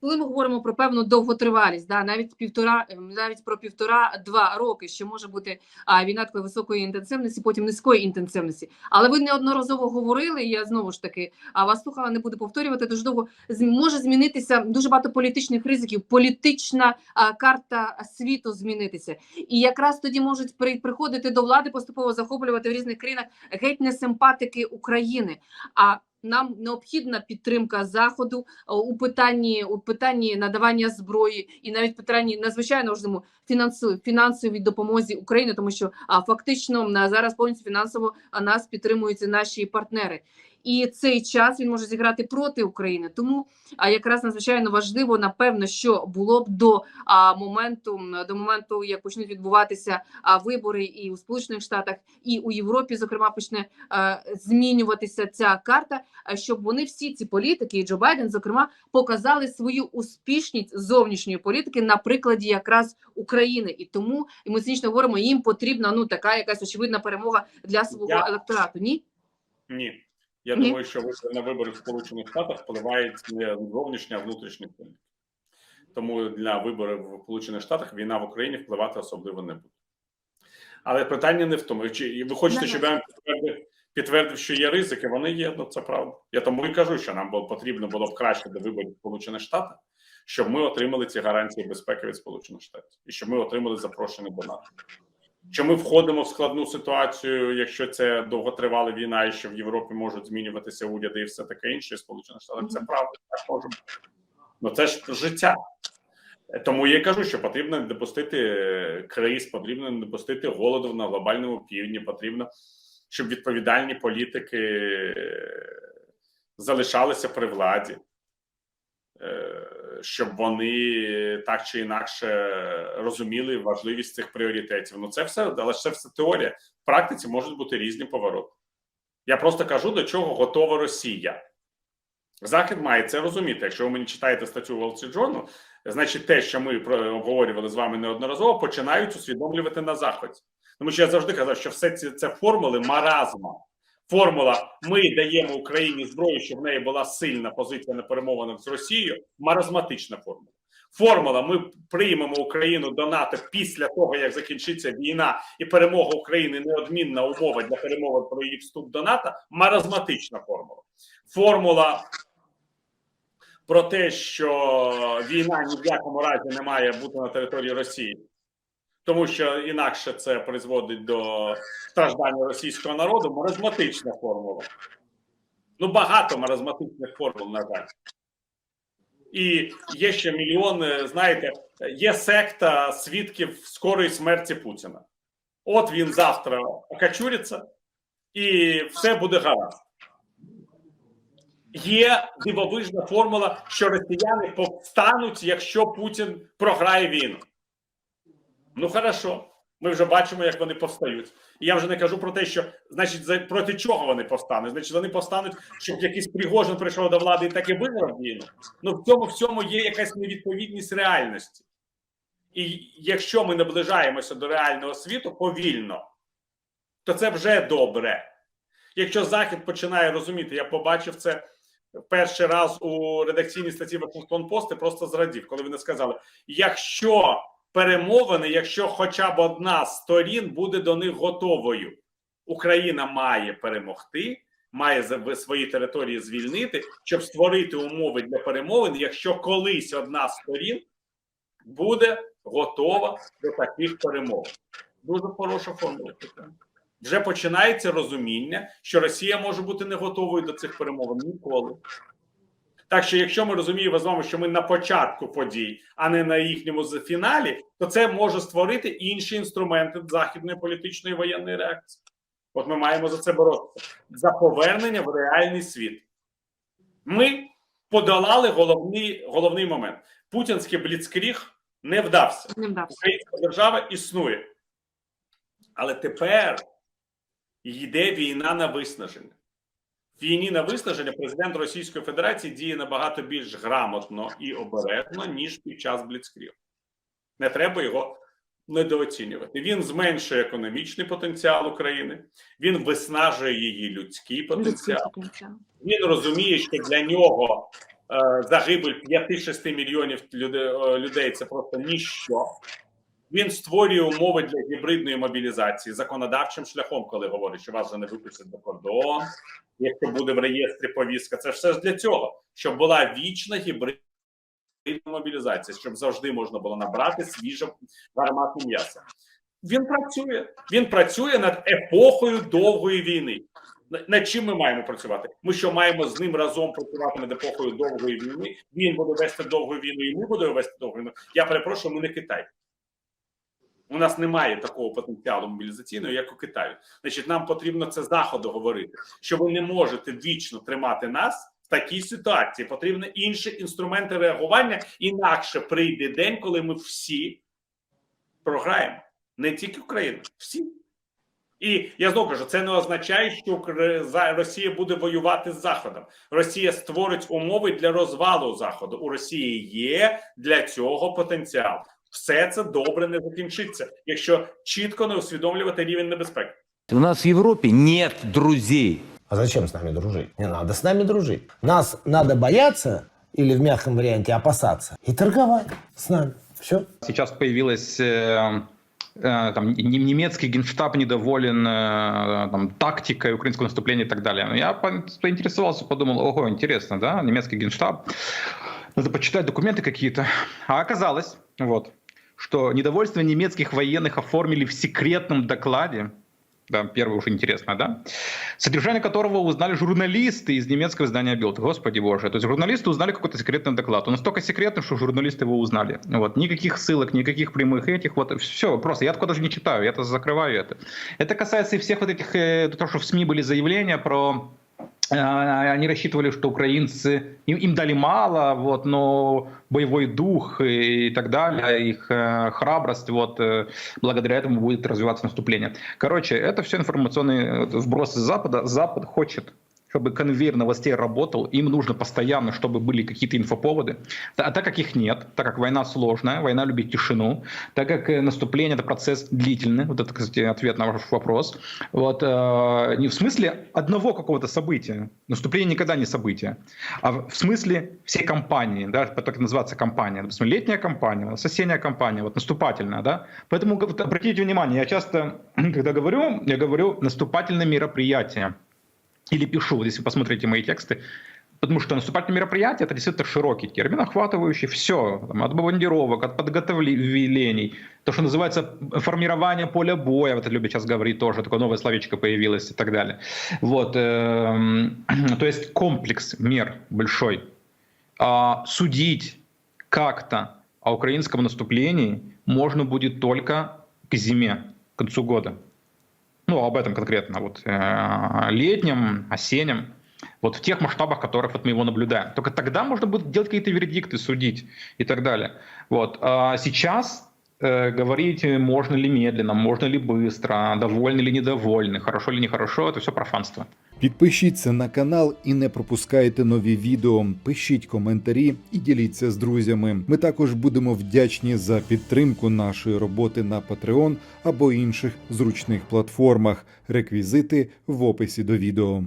Коли ми говоримо про певну довготривалість, да, навіть півтора, ем, навіть про півтора-два роки, що може бути а, війна такої високої інтенсивності, потім низької інтенсивності. Але ви неодноразово говорили, і я знову ж таки а вас слухала, не буду повторювати дуже довго. може змінитися дуже багато політичних ризиків, політична а, карта світу змінитися. І якраз тоді можуть при, приходити до влади, поступово захоплювати в різних країнах геть не симпатики України. А нам необхідна підтримка заходу е, у питанні у питанні надавання зброї і навіть питанні надзвичайно важливому фінансу фінансовій допомозі України, тому що а фактично на зараз повністю фінансово нас підтримують наші партнери. І цей час він може зіграти проти України. Тому а якраз надзвичайно важливо, напевно, що було б до а, моменту до моменту, як почнуть відбуватися а, вибори і у Сполучених Штатах, і у Європі, зокрема, почне е, змінюватися ця карта. а щоб вони всі ці політики, і Джо Байден, зокрема, показали свою успішність зовнішньої політики на прикладі якраз України. І тому і ми цинічно говоримо, їм потрібна ну така якась очевидна перемога для свого Я- електорату. Ні, Ні. Я Ні? думаю, що вибори на вибори в Сполучених Штатах впливають не зовнішня, а внутрішня політика. Тому для виборів в Сполучених Штатах війна в Україні впливати особливо не буде. Але питання не в тому. Чи ви хочете, щоб я вам підтвердив, підтвердив, що є ризики? Вони є, ну це правда. Я тому і кажу, що нам було потрібно було б краще до виборів в Сполучених Штатах, щоб ми отримали ці гарантії безпеки від Сполучених Штатів і щоб ми отримали запрошення до НАТО. Що ми входимо в складну ситуацію, якщо це довготривала війна, і що в Європі можуть змінюватися уряди і все таке інше, Сполучених Штатах це правда, так може бути. Ну це ж життя. Тому я кажу, що потрібно не допустити криз, потрібно не допустити голоду на глобальному півдні, потрібно, щоб відповідальні політики залишалися при владі, щоб вони так чи інакше розуміли важливість цих пріоритетів. Ну це все, але це все теорія. В практиці можуть бути різні повороти. Я просто кажу, до чого готова Росія. Захід має це розуміти. Якщо ви мені читаєте статтю Wall Street Journal, значить те, що ми обговорювали з вами неодноразово, починають усвідомлювати на заході. Тому що я завжди казав, що все ці це формули маразма. Формула ми даємо Україні зброю, щоб в неї була сильна позиція на перемовинах з Росією. Маразматична формула. Формула ми приймемо Україну до НАТО після того, як закінчиться війна, і перемога України неодмінна умова для перемови про її вступ до НАТО. Маразматична формула. Формула про те, що війна ні в якому разі не має бути на території Росії, тому що інакше це призводить до страждання російського народу. Маразматична формула. Ну, багато маразматичних формул, на жаль. І є ще мільйони, знаєте, є секта свідків скорої смерті Путіна. От він завтра окачуриться, і все буде гаразд. Є дивовижна формула, що росіяни повстануть, якщо Путін програє війну. Ну хорошо, ми вже бачимо, як вони повстають. І я вже не кажу про те, що значить проти чого вони повстануть. Значить, вони повстануть, щоб якийсь Пригожин прийшов до влади і так і виграв війну. Ну в цьому всьому є якась невідповідність реальності. І якщо ми наближаємося до реального світу повільно, то це вже добре. Якщо Захід починає розуміти, я побачив це перший раз у редакційній статті Вашингтон Пост просто зрадів, коли вони сказали: якщо перемовини, якщо хоча б одна з сторін буде до них готовою, Україна має перемогти, має свої території звільнити, щоб створити умови для перемовин, якщо колись одна з сторін буде готова до таких перемовин. Дуже хороша формула. Вже починається розуміння, що Росія може бути не готовою до цих перемовин ніколи. Так що, якщо ми розуміємо з вами, що ми на початку подій, а не на їхньому фіналі, то це може створити інші інструменти західної політичної воєнної реакції. От ми маємо за це боротися за повернення в реальний світ. Ми подолали головний, головний момент. Путінський бліцкріг не вдався. не вдався. Українська держава існує. Але тепер йде війна на виснаження. Війні на виснаження президент Російської Федерації діє набагато більш грамотно і обережно, ніж під час Бліцкрігу. Не треба його недооцінювати. Він зменшує економічний потенціал України, він виснажує її людський потенціал. Він розуміє, що для нього е, загибель 5-6 мільйонів людей це просто ніщо. Він створює умови для гібридної мобілізації законодавчим шляхом, коли говорить, що вас вже не випустять за кордон, якщо буде в реєстрі повістка. Це все ж для цього, щоб була вічна гібридна мобілізація, щоб завжди можна було набрати свіже гарматне м'ясо. Він працює. Він працює над епохою довгої війни. Над чим ми маємо працювати? Ми що маємо з ним разом працювати над епохою довгої війни? Він буде вести довгу війну, і ми будемо вести довгу війну. Я перепрошую, ми не Китай. У нас немає такого потенціалу мобілізаційного, як у Китаю. Значить, нам потрібно це заходу говорити, що ви не можете вічно тримати нас в такій ситуації. Потрібні інші інструменти реагування. Інакше прийде день, коли ми всі програємо. Не тільки Україна, всі. І я знову кажу, це не означає, що Росія буде воювати з Заходом. Росія створить умови для розвалу Заходу. У Росії є для цього потенціал. Все це добре не закінчиться, якщо чітко не усвідомлювати рівень небезпеки. У нас в Европе нет друзей. А зачем с нами дружить? Не надо с нами дружить. Нас надо бояться или в мягком варианте опасаться и торговать с нами. Все. Сейчас появилась э, э, там нем- немецкий генштаб недоволен э, там, тактикой украинского наступления и так далее. Но я по- поинтересовался, подумал, ого, интересно, да, немецкий генштаб. Надо почитать документы какие-то. А оказалось, вот, что недовольство немецких военных оформили в секретном докладе. Да, первое уж интересно, да? Содержание которого узнали журналисты из немецкого издания Bild. Господи боже. То есть журналисты узнали какой-то секретный доклад. Он настолько секретный, что журналисты его узнали. Вот. Никаких ссылок, никаких прямых этих. Вот все, просто я такое даже не читаю, я-то закрываю это. Это касается и всех вот этих, э, то, что в СМИ были заявления про они рассчитывали, что украинцы им, им дали мало, вот, но боевой дух и так далее, их э, храбрость, вот, э, благодаря этому будет развиваться наступление. Короче, это все информационные э, вбросы Запада. Запад хочет чтобы конвейер новостей работал, им нужно постоянно, чтобы были какие-то инфоповоды. А так как их нет, так как война сложная, война любит тишину, так как э, наступление это процесс длительный, вот это, кстати, ответ на ваш вопрос, вот, э, не в смысле одного какого-то события, наступление никогда не событие, а в смысле всей кампании, да, так называется кампания, допустим, летняя кампания, осенняя кампания, вот наступательная, да, поэтому вот обратите внимание, я часто, когда говорю, я говорю наступательное мероприятие, или пишу, вот если вы посмотрите мои тексты, потому что наступательное мероприятие это действительно широкий термин, охватывающий все, там, от бомбардировок, от подготовлений, то, что называется формирование поля боя, вот это любят сейчас говорить тоже, такое новое словечко появилось и так далее. Вот, эм, то есть комплекс мер большой. А судить как-то о украинском наступлении можно будет только к зиме, к концу года ну, об этом конкретно, вот э, летнем, осеннем, вот в тех масштабах, которых вот мы его наблюдаем. Только тогда можно будет делать какие-то вердикты, судить и так далее. Вот. А сейчас говорить, можно ли медленно, можно ли быстро, довольны или недовольны, хорошо или нехорошо, это все профанство. Підпишіться на канал і не пропускайте нові відео. Пишіть коментарі і діліться з друзями. Ми також будемо вдячні за підтримку нашої роботи на Patreon або інших зручних платформах. Реквізити в описі до відео.